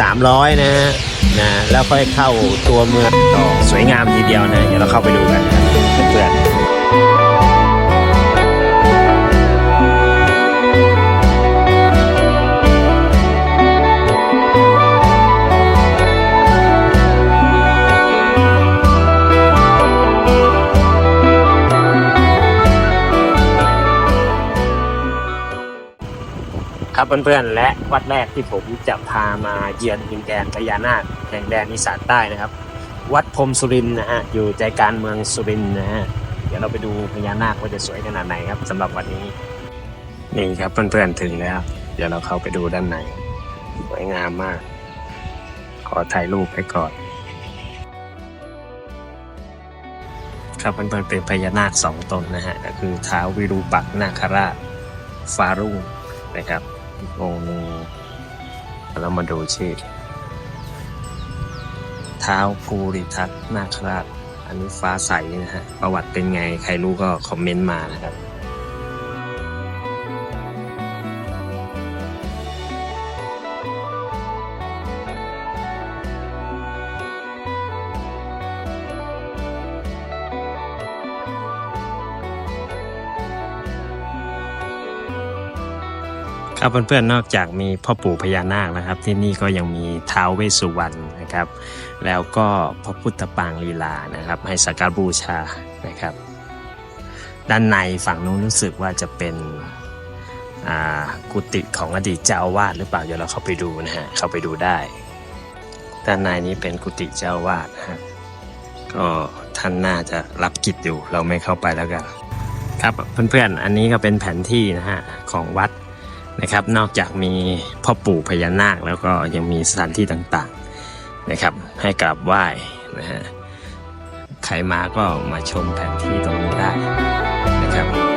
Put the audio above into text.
300 นะฮะนะแล้วค่อยเข้าตัวเมืองต่อสวยงามทีเดียวนะ เดี๋ยวเราเข้าไปดูกันนะเพื่อนๆ ครับเพื่อนๆและวัดแรกที่ผมจะพามาเยือนดินแดนพญานาคแห่งแดนอีสานใต้นะครับ วัดพรมสุรินนะฮะอยู่ใจกลางเมืองสุรินนะฮะเดี๋ยวเราไปดูพญานาคว่าจะสวยขนาดไหนครับสำหรับวันนี้ นี่ครับเพื่อนๆถึงแล้ว เดี๋ยวเราเข้าไปดูด้านในสวยงามมาก ขอถ่ายรูปไปก่อน ครับเพื่อนๆเป็นพญานาคสองตนนะฮะก็คือท้าววิรูปักนาคราชฟารุ่งนะครับ อีกองค์หนึ่งเรามาดูชื่อท้าวภูริทัตนาคราช อันนี้ฟ้าใสนะฮะ ประวัติเป็นไงใครรู้ก็คอมเมนต์มานะครับ ครับเพื่อนๆนอกจากมีพ่อปู่พญานาคนะครับ ที่นี่ก็ยังมีท้าวเวสสุวรรณนะครับ แล้วก็พระพุทธปางลีลานะครับ ให้สักการบูชานะครับ ด้านในฝั่งนู้นรู้สึกว่าจะเป็นอ่ากุฏิของอดีตเจ้าอาวาสหรือเปล่าเดี๋ยวเราเข้าไปดูนะฮะเข้าไปดูได้ ด้านในนี้เป็นกุฏิเจ้าอาวาสนะฮะก็ท่านน่าจะรับกิจอยู่เราไม่เข้าไปแล้วกัน ครับเพื่อนๆอันนี้ก็เป็นแผนที่นะฮะของวัด นะครับ นอกจากมีพ่อปู่พญานาคแล้วก็ยังมีสถานที่ต่างๆนะครับ ให้กราบไหว้นะฮะใครมาก็มาชมแผนที่ตรงนี้ได้นะครับ